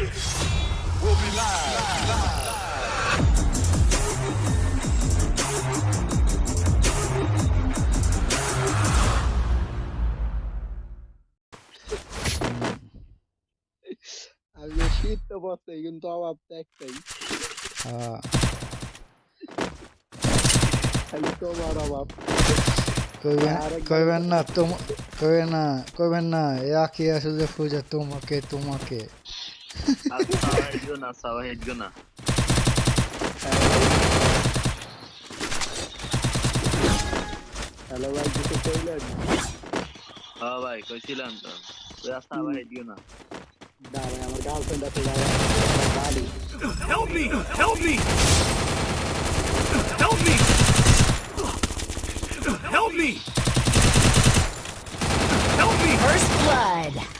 We'll be live. আজকে শীত তো পড়ছে কিন্তু অভাব তো একটাই খালি তোমার অভাব কইবেন আরেকবার না তোম কইবেন না কইবেন না একি আসলে খুঁজে তোমাকে তোমাকে সাওয়া হেডগো না সাওয়া হেডগো না হ্যালো ভাই কিছু কইলেন হ্যাঁ ভাই কইছিলাম তো তুই সাওয়া হেডগো না দাঁড়ায় আমার গার্লফ্রেন্ড আছে দাঁড়ায় গাড়ি Help me! Help me! Help me! Help me! Help me! First blood.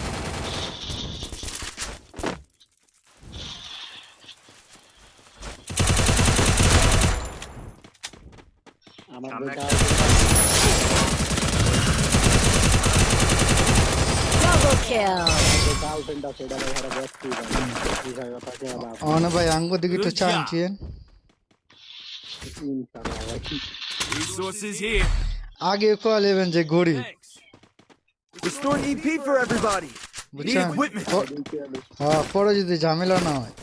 অন ভাই আঙ্গ দিকে তো Good চান job. চিয়েন ইনশাআল্লাহ ভাই Resources here. আগে কলেবেন যে গড়ি Thanks. Restoring EP for everybody. বুঝছেন equipment. প- দিতে হবে হ্যাঁ পরে যদি ঝামেলা না হয়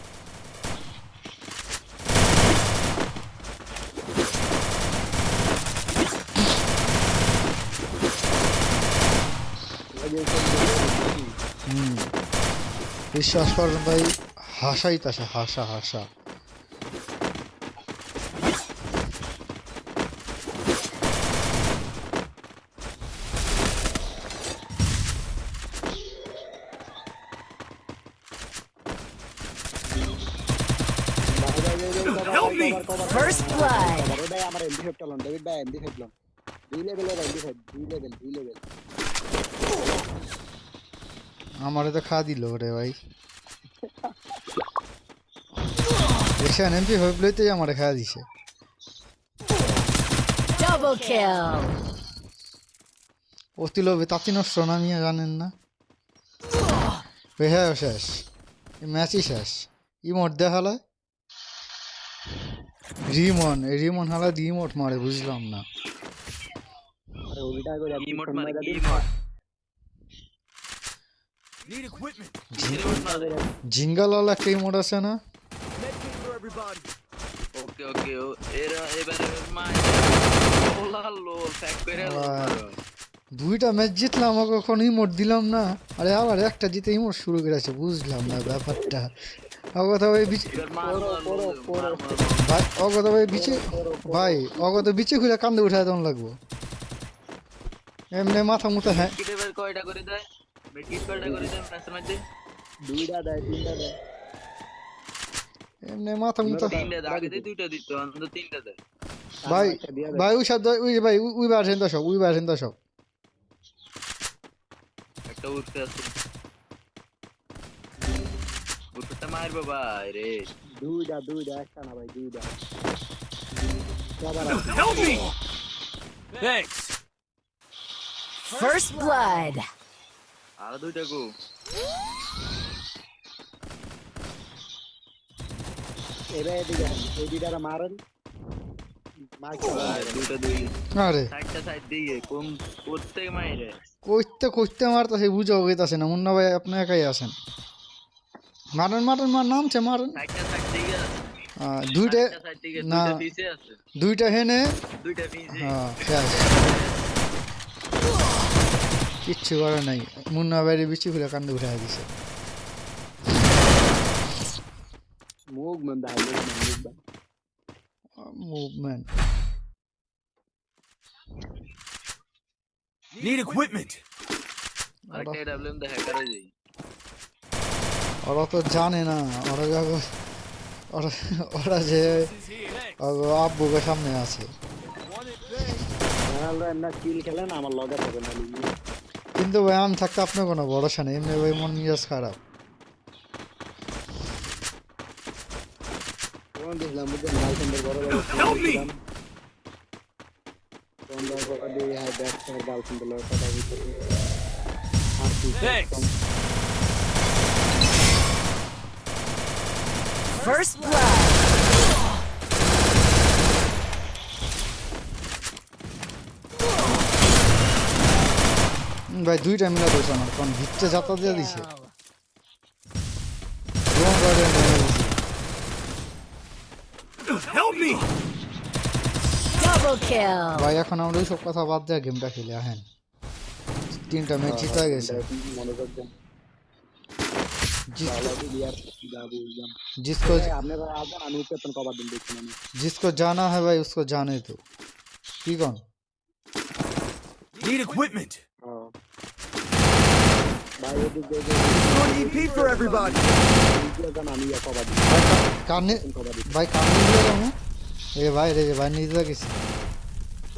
বিশ্বাস করেন ভাই হাসাই তাসা হাসা হাসা First blood. আমার এমডি ফাইভ টালন ডেভিড ভাই এমডি ফাইভ দুই লেভেলের এমডি দুই লেভেল দুই লেভেল আমারে তো খা দিল রে ভাই। এশিয়ান এমপি হইবলেই আমারে খা দিছে। Double kill. অতি লোভে তাঁতি নষ্ট না নিয়ে জানেন না? হ্যাঁ শেষ ম্যাচই শেষ। ইমোট দেখালে? রিমন এই রিমন হালা রিমোট মারে বুঝলাম না। আরে ওইটা করে আপনি ইমোট ফোন মানে কি ইমোট? Need equipment. মানে জিঙ্গালাল একটা ইমোট আছে না Medkit for everybody. ওকে ওকে এরা এবারে মাই ওলা লো ফ্যাক করে দুইটা ম্যাচ জিতলাম আমাকে কখন ইমোট দিলাম না আরে আবার একটা জিতে ইমোট শুরু করেছে বুঝলাম না ব্যাপারটা অগত ভাই বিচে। ভাই অগত ভাই বিচে ভাই অগত বিচে খুলে কান্দে উঠায় তখন লাগবো এমনি মাথা মুথা হ্যাঁ কয়টা করে দেয় কিট কয়টা করে দেয় ম্যাচের মধ্যে দুইটা দেয় তিনটা দেয় এমনি মাথা মুথা তিনটা দেয় আগে দুইটা দিত অন্তত তিনটা দেয় ভাই। ভাই ওই সব ওই ভাই ওই- বাসেন দশক ওই বাসেন দশক একটা উঠতে আছে উঠতে মারবো ভাই রে দুইটা দুইটা একটা না ভাই দুইটা। Help me! Thanks. First blood. আর দুইটা গো। এবার এদিকে। এই দুইটা মারেন করতে মারতাছে গেতাছে না মুন্না ভাই আপনি একাই আছেন। মারেন মারেন মার নামছে মারেন। দুইটা না। দুইটা পিছে আছে। দুইটা হেনে। দুইটা হ্যাঁ কিচ্ছু করে নাই। মুন্না বাইরে বিচি খুলে কান্দে উঠে দিছে মুভমেন্ট মুভমেন্ট মুভমেন্ট Need আরেকটা এডব্লিউএম দেখা করে যাই। ওরা তো জানে না ওরা যখন ওরা ওরা যে আব্বুকে সামনে আছে। খেলেন আমার লগে থাকেন না লিগে কিন্তু ভাই আমি থাকতে আপনার কোনো ভরসা নেই। এমনি ভাই মন মিজাজ খারাপ। তখন দেখলাম বুঝলেন গার্লফ্রেন্ডের ঘরে ঘরে Help me! তখন দেওয়ার পর দিয়ে হ্যাঁ ব্যাগ থেকে গার্লফ্রেন্ডের লগে কথা বলতে আর কি Thanks. First blood. হুম, ভাই দুইটা মিলা দিয়েছে আমার কারণ ভিতরে যাতা দিয়ে দিছে Kill. Wrong guardian হয়ে গেছে। Help me! Double kill. ভাই এখন আমরা ওইসব কথা বাদ দিয়ে গেমটা খেলে আহেন তিনটা ম্যাচ জিতে গেছে মনোযোগ দেন জিস- ভালো ক্লিয়ার যা বুঝলাম जिसको আপনারা আছেন আমি পেতন কবার দিন দেখছি আমি जिसको जाना है भाई उसको जाने दो কি কন Need equipment. হ্যাঁ ভাই এদিক দিয়ে Restoring EP for everybody. জান আমি কবার দিন ভাই কা- কানে কবার দিন ভাই কানে দিয়ে যাব এ ভাই রে ভাই নিজে গেছি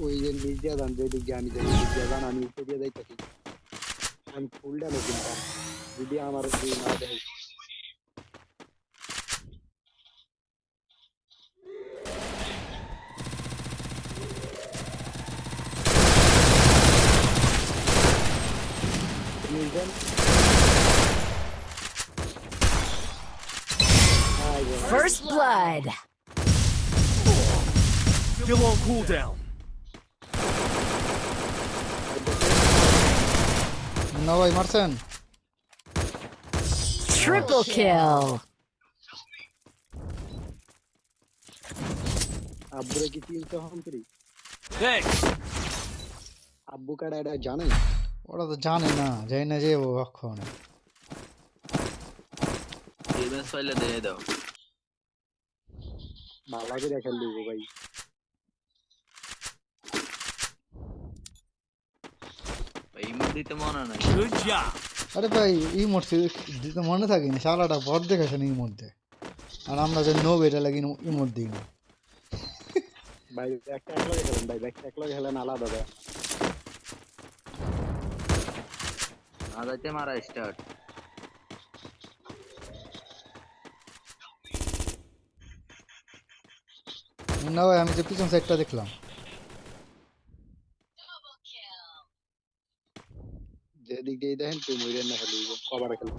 ওই যে নিজ দিয়ে যান যেদিক দিয়ে আমি যাই ওই দিক দিয়ে যান আমি উপরে দিয়ে যাইতেছি আমি ফুল ডালে কিনতাম যদি আমার যদি না দেয় নির্জন হাই গো First blood. Still on cooldown. না ভাই মারছেন Triple kill. আব্বুরে কি চিনতে হন তুই Thanks. আব্বু কাটা এটা জানে ওরা তো জানে না যাই না যে ও কখন এই ম্যাচ পাইলে দিয়ে দাও ভালো করে খেললি গো ভাই। এই দিতে মনে নাই. আরে ভাই এই মোড়তে দিতে মনে থাকি না সারাটা বর দেখেছেন এই মধ্যে আর আমরা যে নো বেটা লাগি এই মধ্যে দিই না ভাই একটা একলগে খেলেন ভাই একটা একলগে খেলেন আলাদা ভাই না যাইতে মারা স্টার্ট না ভাই, আমি যে পিছন সাইডটা দেখলাম। যেদিক দিয়ে দেখেন, তুই মইরেন না খেলি কবার খেলি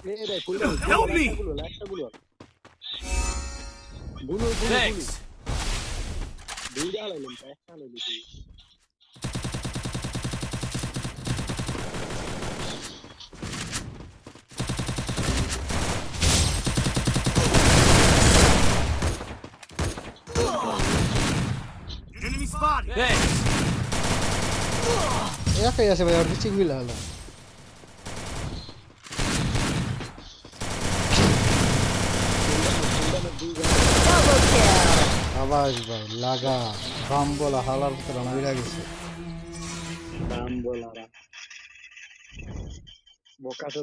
Help me! গুলো একটা গুলো গুলো গুলো Thanks. দুইটা লাইলেন একটা লাইলি তুই Enemy spotted. Thanks. একাই আছে ভাই আর বেশি গুলা হলো আওয়াজ ভাই লাগা বাম বলা হালার ভিতরে মাইরা গেছে। বাম বলা বোকা তো